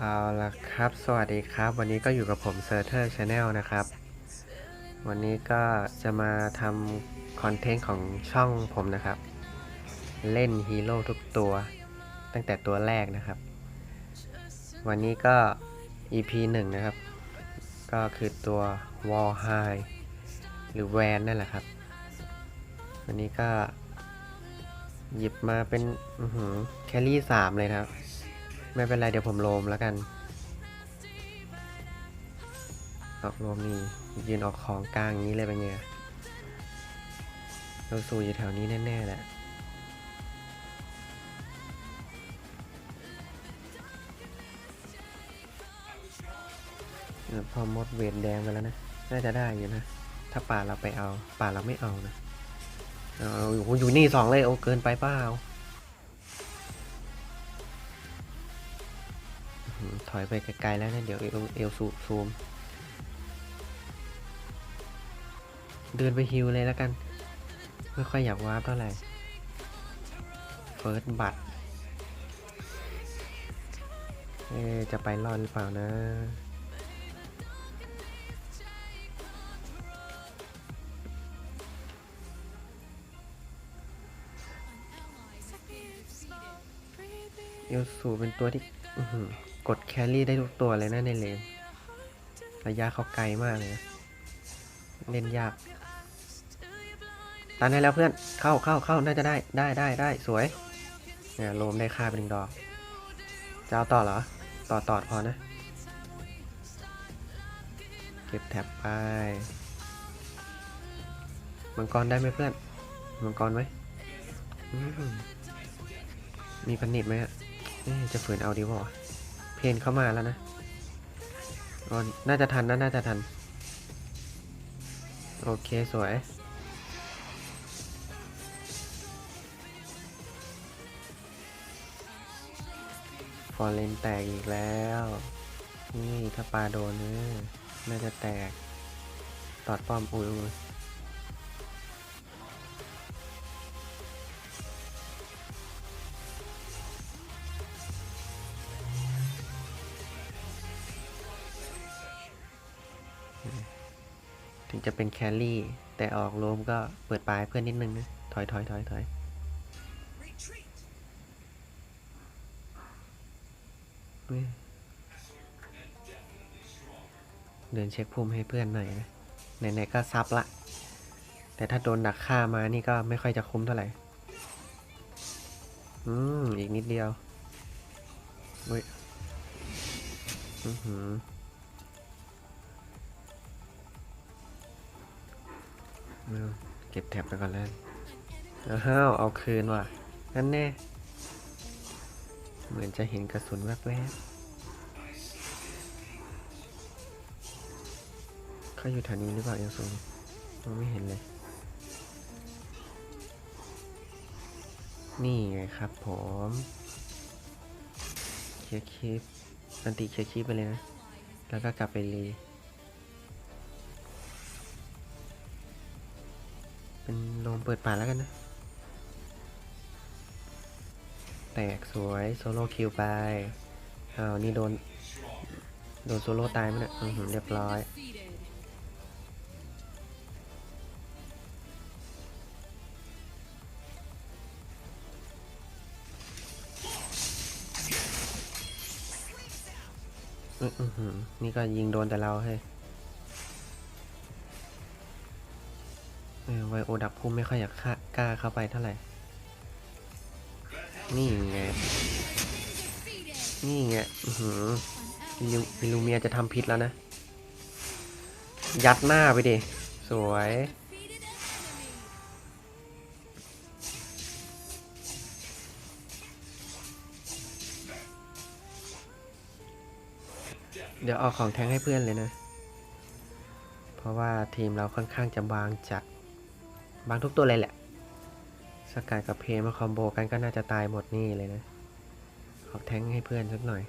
เอาละครับ สวัสดีครับ วันนี้ก็อยู่กับผมเซอร์เทอร์ชาแนลนะครับ วันนี้ก็จะมาทำคอนเทนต์ของช่องผมนะครับ เล่นฮีโร่ทุกตัว ตั้งแต่ตัวแรกนะครับ วันนี้ก็ EP 1 นะครับ ก็คือตัว Wall h i หรือแวนนั่นแหละครับ วันนี้ก็ หยิบมาเป็นแคลรี่สามเลยนะครับ ไม่เป็นไรเดี๋ยวผมโลมแล้วกันออกโลมนี่ยืนออกของกลางอย่างนี้เลยเป็นไงเราสู่อยู่แถวนี้แน่ๆแหละเออพอมดเวทแดงไปแล้วนะ น่าจะได้อยู่นะ ถ้าป่าเราไปเอา ป่าเราไม่เอานะเอาอาอยู่อยู่นี่สองเลย โอ้เกินไปเปล่า อื้อหือถอยไปไกลๆแล้วนะ เดี๋ยวเอลเอลซูซูม เดินไปฮิวเลยแล้วกัน ไม่ค่อยอยากวาร์ปเท่าไหร่ เฟิร์สบัตเอจะไปรอดหรือเปล่านะเอลสูเป็นตัวที่อื กดแครี่ได้ทุกตัวเลยนะในเลนระยะเขาไกลมากเลยนะเล่นยากตันให้แล้วเพื่อนเข้าเข้าเข้าน่าจะได้ได้ได้ได้สวยเนี่ยโลมได้ค่าเป็นหนึ่งดอกจะเอาต่อเหรอ ต่อต่อพอนะ เก็บแท็บไป มังกรได้ไหมเพื่อน มังกรไหมมีพันนิดไหมฮะจะฝืนเอาดีวะเพ นเข้ามาแล้วนะอ๋อน่าจะทันนะน่าจะทัน โอเคสวย ฟอร์เรนแตกอีกแล้ว นี่ถ้าปลาโดนเนี่ยน่าจะแตก ตอดป้อมอุ้ย ถึงจะเป็นแครี่ แต่ออกโลมก็เปิดปลายเพื่อนนิดนึงนะถอยถอยถอยถอยเดินเช็คภูมิให้เพื่อนหน่อยนะไหนๆก็ซับละ แต่ถ้าโดนดักฆ่ามานี่ก็ไม่ค่อยจะคุ้มเท่าไหร่ อืม อีกนิดเดียวเฮ้ยอือหือ เอาเก็บแท็บไปก่อนแล้วอ้าวเอาคืนว่ะ นั่นแน่ เหมือนจะเห็นกระสุนแวบๆเขาอยู่แถวนี้หรือเปล่าเอลซูมองไม่เห็นเลย นี่ไงครับผมเคลียร์คลิปอันติเคลียร์คลิปไปเลยนะ แล้วก็กลับไปรี เป็นโลมเปิดป่าแล้วกันนะ แตกสวยโซโล่คิวไปอ้าวนี่โดน โดนโซโล่ตายมั้ยเนี่ยอือเรียบร้อยอือนี่ก็ยิงโดนแต่เราให้ย ไวโอดักพุ่มไม่ค่อยอยากกล้าเข้าไปเท่าไหร่ นี่ไง นี่ไงอือหือมิลูมิลูเมียจะทำพิษแล้วนะ ยัดหน้าไปดิ สวย เดี๋ยวเอาของแทงให้เพื่อนเลยนะ เพราะว่าทีมเราค่อนข้างจะบางจัด บางทุกตัวเลยแหละ สกัดกับเพมาคอมโบกันก็น่าจะตายหมดนี่เลยนะ ขอแทงให้เพื่อนสักหน่อย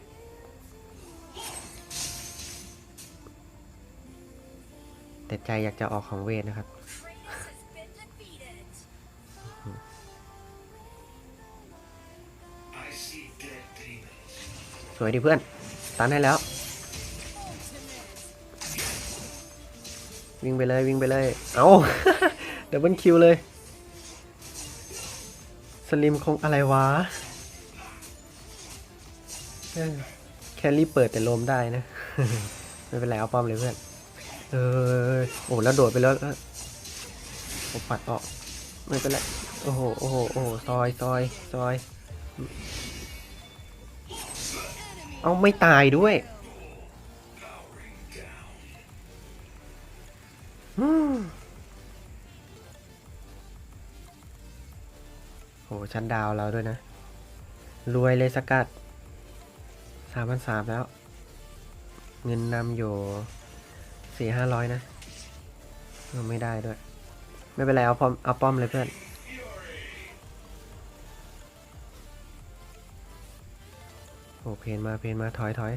แต่ใจอยากจะออกของเวทนะครับสวยดีเพื่อน ตันให้แล้ว วิ่งไปเลยวิ่งไปเลย เอา้า ดับเบิลคิวเลย สลิมคงอะไรวะแคลรี่เปิดแต่ลมได้นะ ไม่เป็นไรเอาป้อมเลยเพื่อน เออโอ้แล้วโดดไปแล้วแล้วโอ้ปัดออก ไม่เป็นไร โอ้โห โอ้โห โอ้โห ซอย ซอย ซอย เอาไม่ตายด้วย อืม โหชั้นดาวเราด้วยนะ รวยเลยสกัดสามพันสามแล้ว เงินนำอยู่สี่ห้าร้อยนะ ไม่ได้ด้วย ไม่เป็นไร เอาป้อมเอาป้อมเลยเพื่อนโอ้เพนมาเพนมาถอยถอย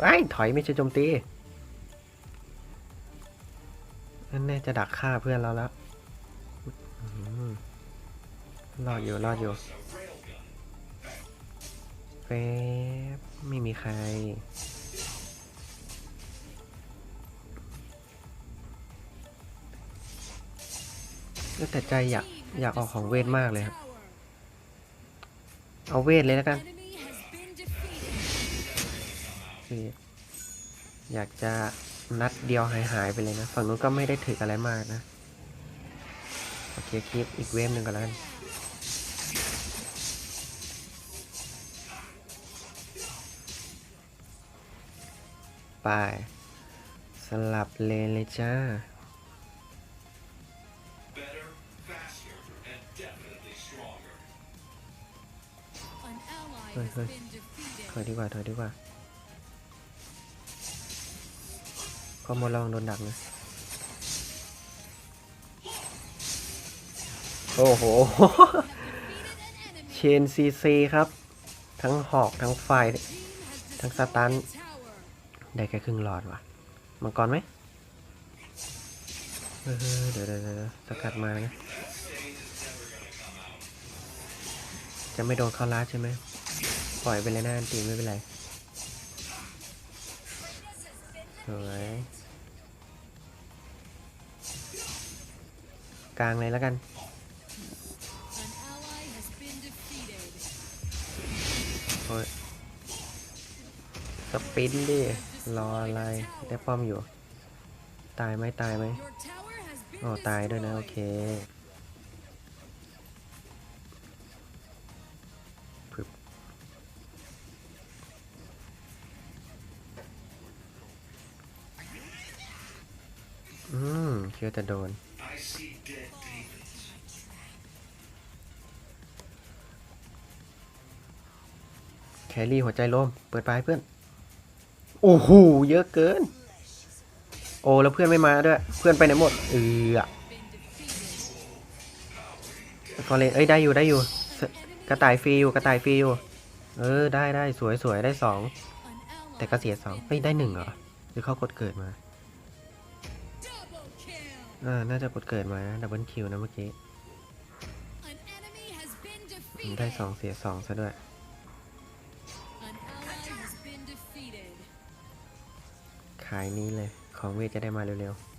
ไอ้ถอยไม่ใช่โจมตีนั่นแน่จะดักฆ่าเพื่อนเราแล้ว รอดอยู่รอดอยู่เฟบไม่มีใครแล้วแต่ใจอยาก อยากออกของเวทมากเลยครับ เอาเวทเลยแล้วกัน อยากจะนัดเดียวหายหายไปเลยนะ ฝั่งนู้นก็ไม่ได้ถืออะไรมากนะ โอเคคลิปอีกเวฟหนึ่งก่อนแล้วกัน ไป สลับเลนเลยจ้า Better, faster, and definitely stronger. เฮ้ยเฮ้ยถอยดีกว่า ถอยดีกว่าข้อมูลระวังโดนดักนะโอ้โห เชนซีซีครับ ทั้งหอก ทั้งไฟ ทั้งสตัน ได้แค่ครึ่งหลอดว่ะ มังกรไหมเดี๋ยวเดี๋ยวสกัดมานะ จะไม่โดนเข้าลัดใช่ไหม ปล่อยไปเลยนะตีไม่เป็นไรสวยกลางเลยแล้วกัน โอ้ย สปินดิ รออะไรได้ป้อมอยู่ ตายไหมตายไหมอ๋อตายด้วยนะ โอเคพึบอืมเชื่อจะโดนแครี่หัวใจลมเปิดไปเพื่อน อ้โหเยอะเกิน โอ้แล้วเพื่อนไม่มาด้วย เพื่อนไปไหนหมด เออฟอเรนเอ้ยได้อยู่ได้อยู่ กระต่ายฟรีอยู่กระต่ายฟรีอยู่ เออได้ได้สวยสวยได้สองแต่ก็เสียสองเฮ้ยได้หนึ่งเหรอหรือเขากดเกิดมาอ่าน่าจะกดเกิดมานะดับเบิลคิวนะเมื่อกี้ได้สองเสียสองซะด้วย ขายนี้เลย ของเวทจะได้มาเร็วๆ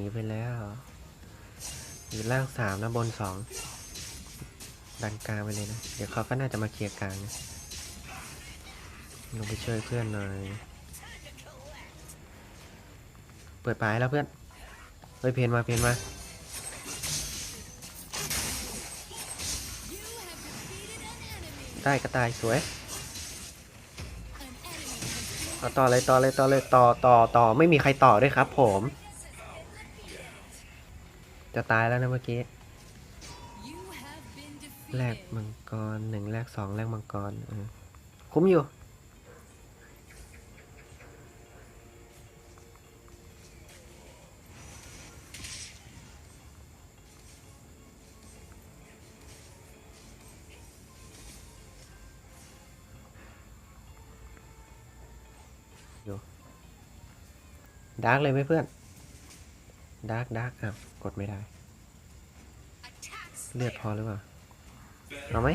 นีไปแล้ว อยู่ล่างสามนะบนสองดันกลางไปเลยนะ เดี๋ยวเขาก็น่าจะมาเคลียร์กลางนะลงไปช่วยเพื่อนหน่อย เปิดปลายแล้วเพื่อนเฮ้ยเพนมาเพนมาได้กระต่ายสวยเอาต่อเลยต่อเลยต่อเลยต่อต่อต่อไม่มีใครต่อด้วยครับผม จะตายแล้วนะเมื่อกี้แรกมังกรหนึ่งแรกสองแรกมังกรคุ้มอยู่ ดาร์กเลยไหมเพื่อน ดาร์กดาร์กอะกดไม่ได้ เลือดพอหรือเปล่า เอาไหม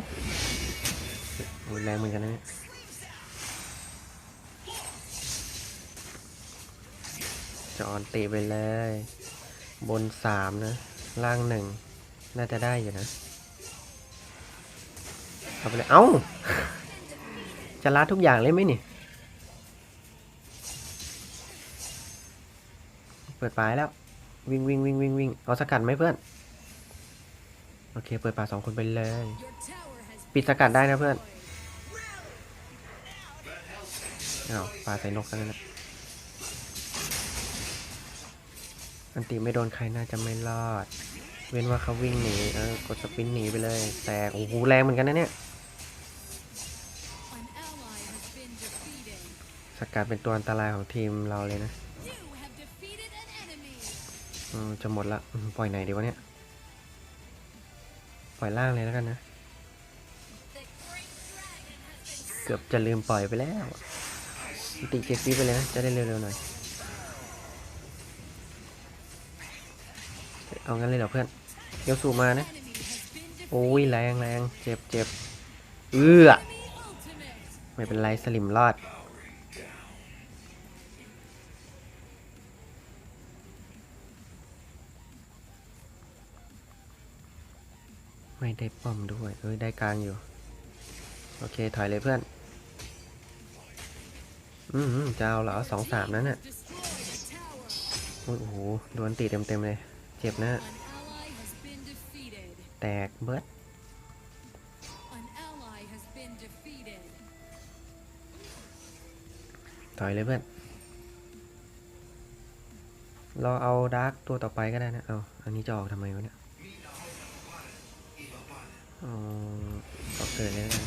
แรงเหมือนกันนะเนี่ยจอนตีไปเลย บนสามนะ ล่างหนึ่ง น่าจะได้อยู่นะ เอาไปเลย เอ้า จะลาดทุกอย่างเลยไหมนี่ เปิดปลายแล้ว วิ่งวิ่งวิ่งวิ่งวิ่งเอาสกัดไหมเพื่อน โอเค เปิดป่าสองคนไปเลย ปิดสกัดได้นะเพื่อนอ้าวปลาใส่นกซะงั้นนะอันติไม่โดนใครน่าจะไม่รอด เว้นว่าเขาวิ่งหนีเออกดสปินหนีไปเลย แต่โอ้โหแรงเหมือนกันนะเนี่ยสกัดเป็นตัวอันตรายของทีมเราเลยนะ จะหมดละ ปล่อยไหนดีวะเนี่ย ปล่อยล่างเลยแล้วกันนะ เกือบจะลืมปล่อยไปแล้วติเจ็กซีไปเลยนะจะได้เร็วๆหน่อย เอางั้นเลยเหรอเพื่อนเดี๋ยวสู่มานะ โอ้ยแรงแรงเจ็บเจ็บเอื้อ ไม่เป็นไรสลิมรอด ไม่ได้ป้อมด้วย เอ้ย ได้กลางอยู่ โอเค ถอยเลยเพื่อน อืมจะเอาเหรอสองสามนั้นน่ะ โอ้โห โดนตีเต็มๆเลย เจ็บนะ แตกเบิดถอยเลยเพื่อน เราเอาดาร์กตัวต่อไปก็ได้นะ เอา อันนี้จะออกทำไมวะเนี่ย อออกเกิดเลยแล้วกัน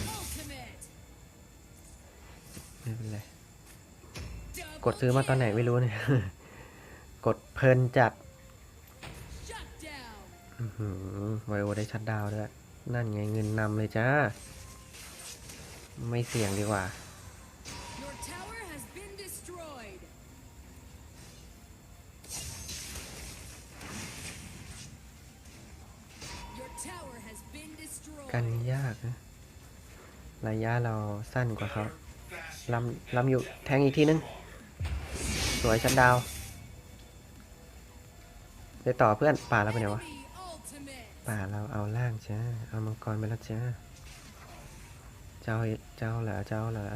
ไม่เป็นไรกดซื้อมาตอนไหนไม่รู้เนี่ย กดเพลินจัดไวโอได้ชัดดาวด้วย นั่นไงเงินนำเลยจ้า ไม่เสี่ยงดีกว่า กันยากนะระยะเราสั้นกว่าเขาลำลำอยู่แทงอีกทีนึง สวยชัดดาวไปต่อเพื่อนป่าเราไปไหนวะ ป่าเราเอาล่างจ้าเอามังกรไปแล้วจ้าเจ้าเจ้าเหรอเจ้าเหรอ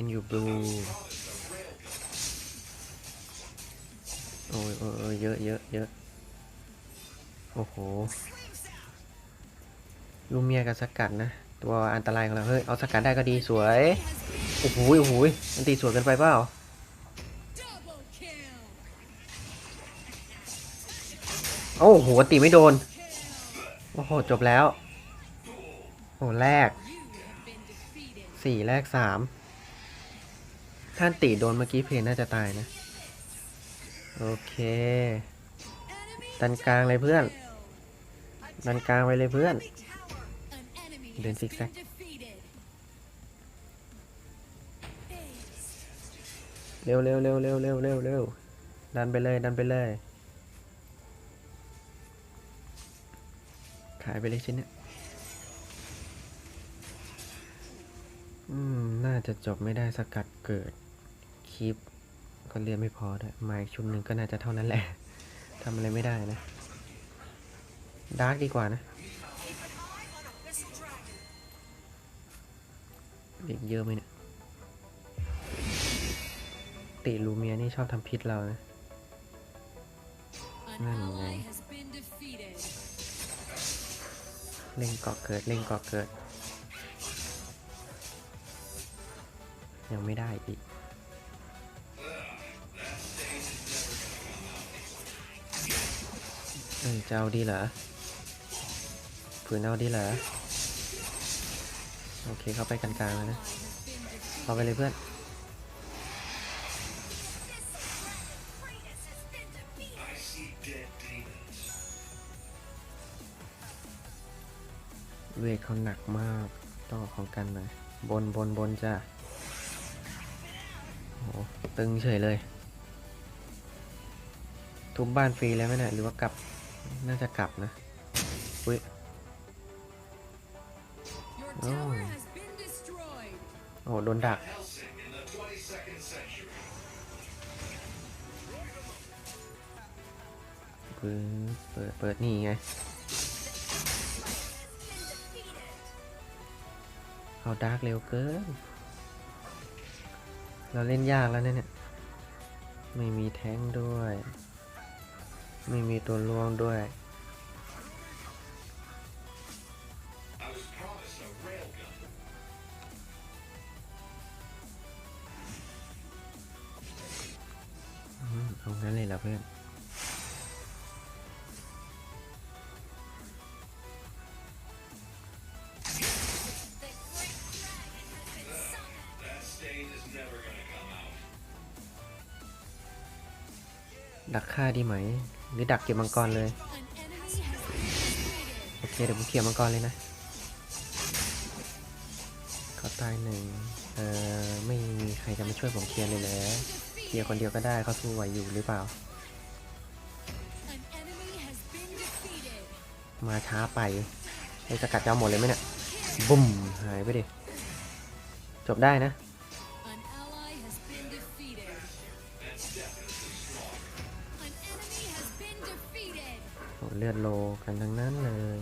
นอยู่บลูโอ้ยโอ้ยโอ้ยเยอะเยอะเยอะโอ้โหลูเมียกับสกัดนะ ตัวอันตรายของเราเฮ้ยเอาสกัดได้ก็ดีสวยโอ้โหโอ้โหอันตีสวยเกินไปเปล่าโอ้โหตีไม่โดน โอ้โห จบแล้ว โอ้แรกสี่แรกสาม ท่านตีโดนเมื่อกี้เพนน่าจะตายนะ โอเคดันกลางเลยเพื่อน ดันกลางไว้เลยเพื่อน An enemy Then has zigzag. been defeated. Ace. เร็วเร็วเร็วเร็วเร็วเร็วเร็วดันไปเลยดันไปเลย ขายไปเลยชิ้นเนี้ยอืม น่าจะจบไม่ได้สกัดเกิด คลิปก็เรียนไม่พอด้วยมาอีกชุดหนึ่งก็น่าจะเท่านั้นแหละทำอะไรไม่ได้นะ ดาร์กดีกว่านะ เด็กเยอะไหมเนี่ย ติลูเมียนี่ชอบทำพิษเรานะ นั่นไงเล่งเกาะเกิดเล่งเกาะเกิด ยังไม่ได้อีก เอ้าดีเหรอฝืนเอาดีเหรอโอเคเข้าไปกลางๆแล้วนะเข้าไปเลยเพื่อนเวทเขาหนักมากต้องของกันหน่อยบนบนบนจ้ะโอ้ตึงเฉยเลย ทุบบ้านฟรีแล้วไหมเนี่ยหรือว่ากลับ น่าจะกลับนะอุ้ยโอ้โหโดนดัก เปิด เปิด เปิด นี่ไง เอาดาร์กเร็วเกิน เราเล่นยากแล้วเนี่ย ไม่มีแท้งด้วย ไม่มีตัวล่วงด้วย เอางั้นเลยล่ะเพื่อนดักฆ่าดีไหม หรือดักเก็บมังกรเลยโอเคเดี๋ยวผมเคลียร์มังกรเลยนะเขาตายหนึ่งเอ่อไม่มีใครจะมาช่วยผมเคลียร์เลยแล้วเคลียร์คนเดียวก็ได้เขาสู้ไหวอยู่หรือเปล่า มาช้าไปไอ้สกัดจะเอาหมดเลยไหมเนี่ยบุ้มหายไปดิจบได้นะ เลือดโลกันทั้งนั้นเลย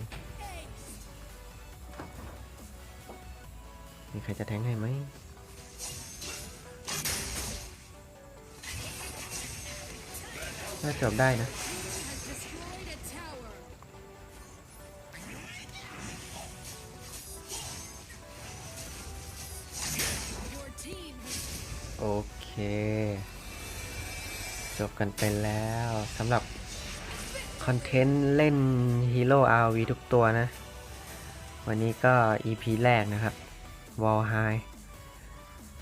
มีใครจะแทงให้ไหมน่าจบได้นะโอเค จบกันไปแล้วสำหรับ คอนเทนต์เล่นฮีโร่ RV ทุกตัวนะ วันนี้ก็ EP แรกนะครับ Wall High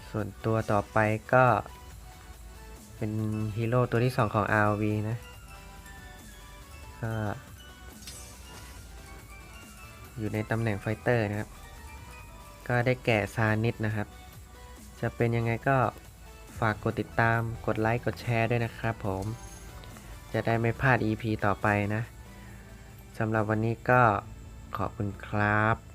ส่วนตัวต่อไปก็ เป็นฮีโร่ตัวที่ 2 ของ RV นะก็อยู่ในตำแหน่งไฟเตอร์นะครับ ก็ได้แก่ซานิดนะครับ จะเป็นยังไงก็ฝากกดติดตาม กดไลค์ กดแชร์ด้วยนะครับผม จะได้ไม่พลาด EP ต่อไปนะสำหรับวันนี้ก็ขอบคุณครับ